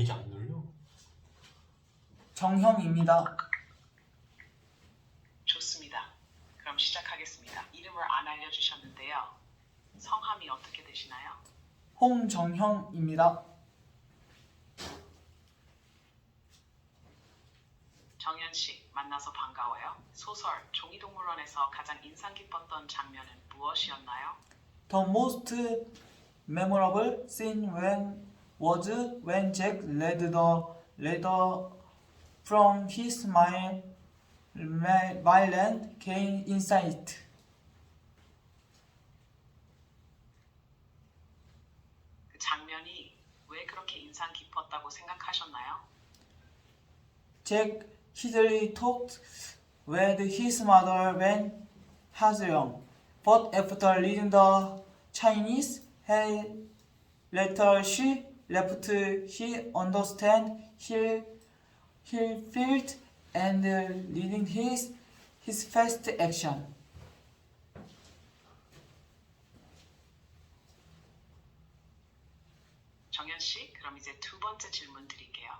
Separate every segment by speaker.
Speaker 1: 이게 안 눌려.
Speaker 2: 정형입니다.
Speaker 3: 좋습니다. 그럼 시작하겠습니다. 이름을 안 알려주셨는데요. 성함이 어떻게 되시나요?
Speaker 2: 홍정형입니다.
Speaker 3: 정현 씨, 만나서 반가워요. 소설 종이동물원에서 가장 인상 깊었던 장면은 무엇이었나요?
Speaker 2: The most memorable scene when was when Jack read the letter from his mind violent came inside.
Speaker 3: 그 장면이 왜 그렇게 인상 깊었다고 생각하셨나요?
Speaker 2: Jack hastily talked with his mother when he was young, but after reading the Chinese letter she left, he understand he he felt and leading his his first action.
Speaker 3: 정현 씨, 그럼 이제 두 번째 질문 드릴게요.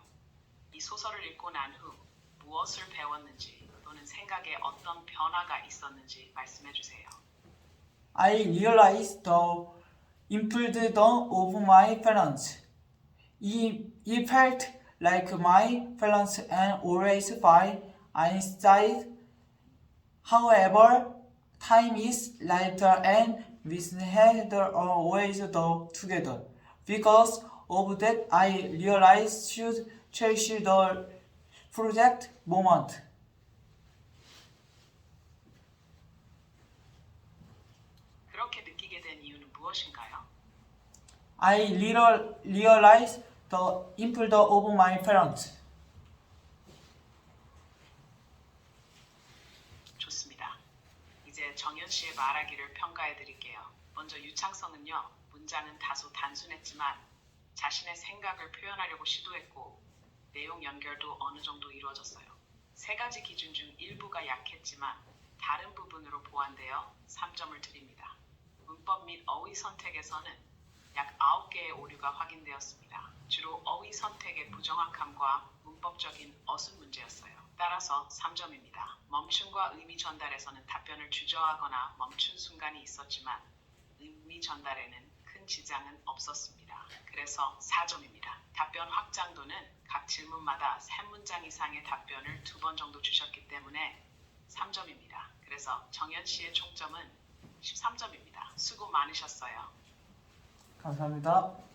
Speaker 3: 이 소설을 읽고 난 후 무엇을 배웠는지 또는 생각에 어떤 변화가 있었는지 말씀해 주세요.
Speaker 2: I realized the improvement of my parents. In fact, like my parents and always by Einstein, however, time is lighter and we had always the together. Because of that, I realized should cherish the project moment. I little realized the impulse of my parents.
Speaker 3: 좋습니다. 이제 정현 씨의 말하기를 평가해 드릴게요. 먼저 유창성은요, 문장은 다소 단순했지만 자신의 생각을 표현하려고 시도했고 내용 연결도 어느 정도 이루어졌어요. 세 가지 기준 중 일부가 약했지만 다른 부분으로 보완되어 3점을 드립니다. 문법 및 어휘 선택에서는 약 9개의 오류가 확인되었습니다. 주로 어휘 선택의 부정확함과 문법적인 어순 문제였어요. 따라서 3점입니다. 멈춤과 의미 전달에서는 답변을 주저하거나 멈춘 순간이 있었지만 의미 전달에는 큰 지장은 없었습니다. 그래서 4점입니다. 답변 확장도는 각 질문마다 3문장 이상의 답변을 두 번 정도 주셨기 때문에 3점입니다. 그래서 정현 씨의 총점은 13점입니다. 수고 많으셨어요.
Speaker 2: 감사합니다.